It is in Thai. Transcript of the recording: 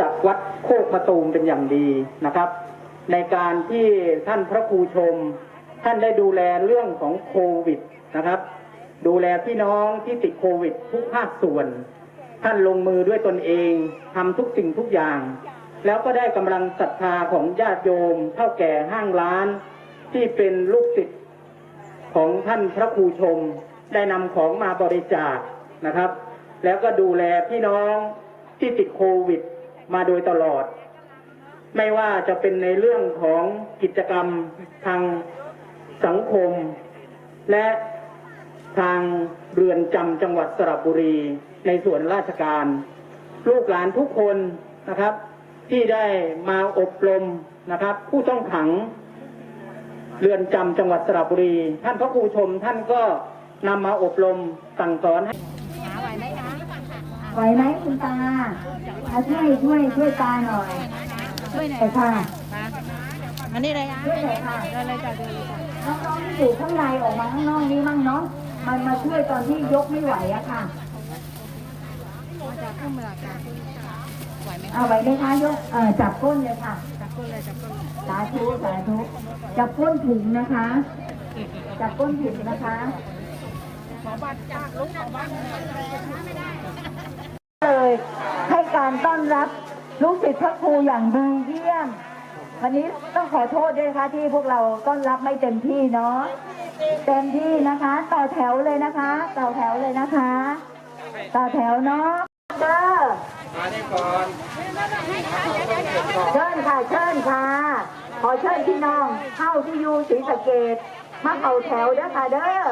จัดวัดโคกมะตูมเป็นอย่างดีนะครับ ในการที่ท่านพระครูชม ท่านได้ดูแลเรื่องของโควิดนะครับ ดูแลพี่น้องที่ติดโควิดทุกภาคส่วน ท่านลงมือด้วยตนเองทำทุกสิ่งทุกอย่าง แล้วก็ได้กำลังศรัทธาของญาติโยมเท่าแก่ห้างร้าน ที่เป็นลูกศิษย์ของท่านพระครูชม ได้นำของมาบริจาคนะครับ แล้วก็ดูแลพี่น้องที่ติดโควิด มาโดยตลอด ไม่ว่าจะเป็นในเรื่องของกิจกรรมทางสังคม และทางเรือนจำจังหวัดสระบุรี ในส่วนราชการ ลูกหลานทุกคนนะครับ ที่ได้มาอบรมนะครับ ผู้ต้องขังเรือนจำจังหวัดสระบุรี ท่านพระครูชมท่านก็นำมาอบรมสั่งสอนให้ ไหวไหมคุณตาเอาช่วยช่วยช่วยตาหน่อยช่วยหน่อยไปค่ะมาอันนี้อะไรอะช่วยหน่อยค่ะเดินเลยจ้ะเดินเลยจ้ะน้องๆที่อยู่ข้างในออกมาข้างนอกนี้มั่งเนาะมันมาช่วยตอนที่ยกไม่ไหวอะค่ะมาจากขึ้นเมืองจ้ะไหวไหมเอาไหวไหมคะยกเอ่อจับก้นเลยค่ะจับก้นเลยจับก้นเลยสาธุสาธุจับก้นถุงนะคะ จับก้นถุงนะคะขอบัตรจากลุงขอบัตรเลยให้กา รับลูกศิษย์พระครูอย่างดีเยี่ยม วันนี้ต้องขอโทษด้วยนะคะที่พวกเราต้อนรับไม่เต็มที่เนาะเต็มที่นะคะ ต่อแถวเลยนะคะต่อแถวเลยนะคะ ต่อแถวเนาะเด้อเชิญค่ะเชิญค่ะ ขอเชิญพี่น้องเข้าที่ยูศรีสะเกดมาเข้าแถวเด้อค่ะเด้อ